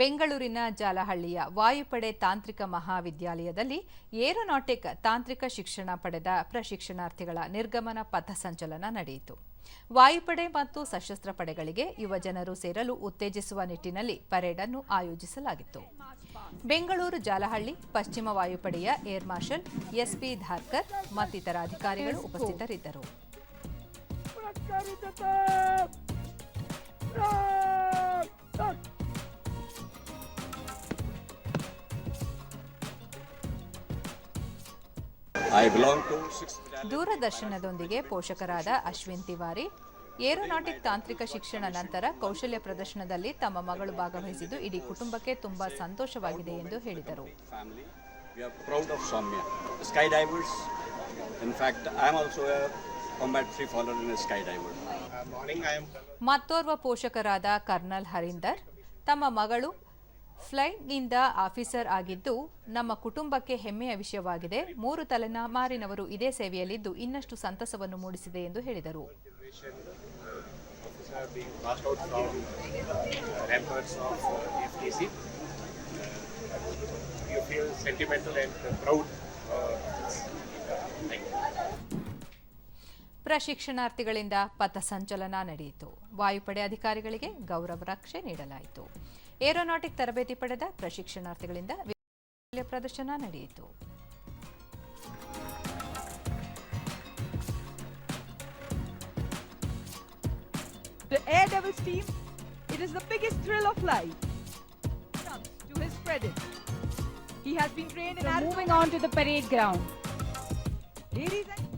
ಬೆಂಗಳೂರಿನ ಜಾಲಹಳ್ಳಿಯ ವಾಯುಪಡೆ ತಾಂತ್ರಿಕ ಮಹಾವಿದ್ಯಾಲಯದಲ್ಲಿ ಏರೋನಾಟಿಕ್ ತಾಂತ್ರಿಕ ಶಿಕ್ಷಣ ಪಡೆದ ಪ್ರಶಿಕ್ಷಣಾರ್ಥಿಗಳ ನಿರ್ಗಮನ ಪಥಸಂಚಲನ ನಡೆಯಿತು. ವಾಯುಪಡೆ ಮತ್ತು ಸಶಸ್ತ್ರ ಪಡೆಗಳಿಗೆ ಯುವಜನರು ಸೇರಲು ಉತ್ತೇಜಿಸುವ ನಿಟ್ಟಿನಲ್ಲಿ ಪರೇಡ್ ಅನ್ನು ಆಯೋಜಿಸಲಾಗಿತ್ತು. ಬೆಂಗಳೂರು ಜಾಲಹಳ್ಳಿ ಪಶ್ಚಿಮ ವಾಯುಪಡೆಯ ಏರ್ ಮಾರ್ಷಲ್ ಎಸ್ಪಿ ಧಾರ್ಕರ್ ಮತ್ತಿತರ ಅಧಿಕಾರಿಗಳು ಉಪಸ್ಥಿತರಿದ್ದರು. ದೂರದರ್ಶನದೊಂದಿಗೆ ಪೋಷಕರಾದ ಅಶ್ವಿನ್ ತಿವಾರಿ ಏರೋನಾಟಿಕ್ ತಾಂತ್ರಿಕ ಶಿಕ್ಷಣ ನಂತರ ಕೌಶಲ್ಯ ಪ್ರದರ್ಶನದಲ್ಲಿ ತಮ್ಮ ಮಗಳು ಭಾಗವಹಿಸಿದ್ದು ಇಡೀ ಕುಟುಂಬಕ್ಕೆ ತುಂಬಾ ಸಂತೋಷವಾಗಿದೆ ಎಂದು ಹೇಳಿದರು family. We are proud of Soumya. Skydivers. In fact, I am also a combat free faller and a skydiver. ಮತ್ತೋರ್ವ ಪೋಷಕರಾದ ಕರ್ನಲ್ ಹರಿಂದರ್ ತಮ್ಮ ಮಗಳು ಫ್ಲೈಟ್ನಿಂದ ಆಫೀಸರ್ ಆಗಿದ್ದು, ನಮ್ಮ ಕುಟುಂಬಕ್ಕೆ ಹೆಮ್ಮೆಯ ವಿಷಯವಾಗಿದೆ. ಮೂರು ತಲೆಮಾರಿನವರು ಇದೇ ಸೇವೆಯಲ್ಲಿದ್ದು, ಇನ್ನಷ್ಟು ಸಂತಸವನ್ನು ಮೂಡಿಸಿದೆ ಎಂದು ಹೇಳಿದರು. ಪ್ರಶಿಕ್ಷಣಾರ್ಥಿಗಳಿಂದ ಪಥಸಂಚಲನ ನಡೆಯಿತು. ವಾಯುಪಡೆ ಅಧಿಕಾರಿಗಳಿಗೆ ಗೌರವ ರಕ್ಷೆ ನೀಡಲಾಯಿತು. ಏರೋನಾಟಿಕ್ ತರಬೇತಿ ಪಡೆದ ಪ್ರಶಿಕ್ಷಣಾರ್ಥಿಗಳಿಂದ ವಿದ್ಯಾಲಯ ಪ್ರದರ್ಶನ ನಡೆಯಿತು The Air Devils team, it is the biggest thrill of life. Comes to his credit. He has been trained in So Arizona. moving on to the parade ground. Ladies and, ladies and